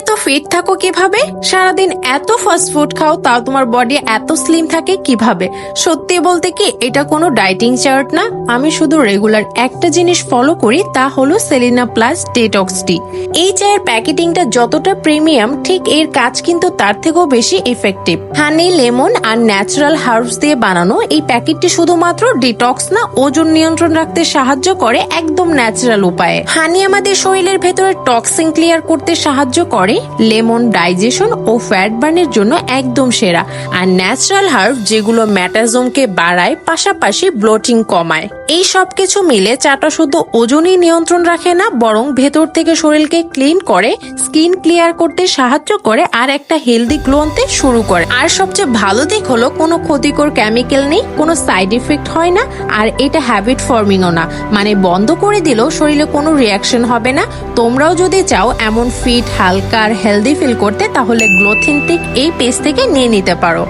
এত ফিট থাকো কীভাবে? সারাদিন এত ফাস্ট ফুড খাও, তাও তোমার বডি এত স্লিম থাকে কীভাবে? সত্যি বলতে কি, এটা কোনো ডাইটিং চার্ট না। আমি শুধু রেগুলার একটা জিনিস ফলো করি, তা হলো সেলিনা প্লাস ডেটক্স টি এই চায়ের প্যাকেটিংটা যতটা প্রিমিয়াম ঠিক এর কাজ কিন্তু তার থেকেও বেশি ইফেক্টিভ হানি লেমন আর ন্যাচারাল হার্বস দিয়ে বানানো এই প্যাকেটটি শুধুমাত্র ডিটক্স না, ওজন নিয়ন্ত্রণ রাখতে সাহায্য করে একদম ন্যাচারাল উপায়ে। হানি আমাদের শরীরের ভেতরে টক্সিন ক্লিয়ার করতে সাহায্য করে লেমন ডাইজেশন ও ফ্যাট বার্নের জন্য একদম সেরা। আর ন্যাচারাল হার্ব যেগুলো ম্যাটাজমকে বাড়ায়, পাশাপাশি ব্লোটিং কমায়। এই সব কিছু মিলে চাটা শুধু ওজনই নিয়ন্ত্রণ রাখে না, বরং ভেতর থেকে শরীরকে ক্লিন করে, স্কিন ক্লিয়ার করতে সাহায্য করে আর একটা হেলদি গ্লো আনতে শুরু করে। আর সবচেয়ে ভালো দিক হলো কোনো ক্ষতিকর কেমিক্যাল নেই, কোনো সাইড ইফেক্ট হয় না, আর এটা হ্যাবিট ফর্মিংও না। মানে বন্ধ করে দিলেও শরীরে কোনো রিয়াকশন হবে না। তোমরাও যদি চাও এমন ফিট, হালকা আর হেলদি ফিল করতে, তাহলে গ্লোথিন্টিক এই পেজ থেকে নিয়ে নিতে পারো।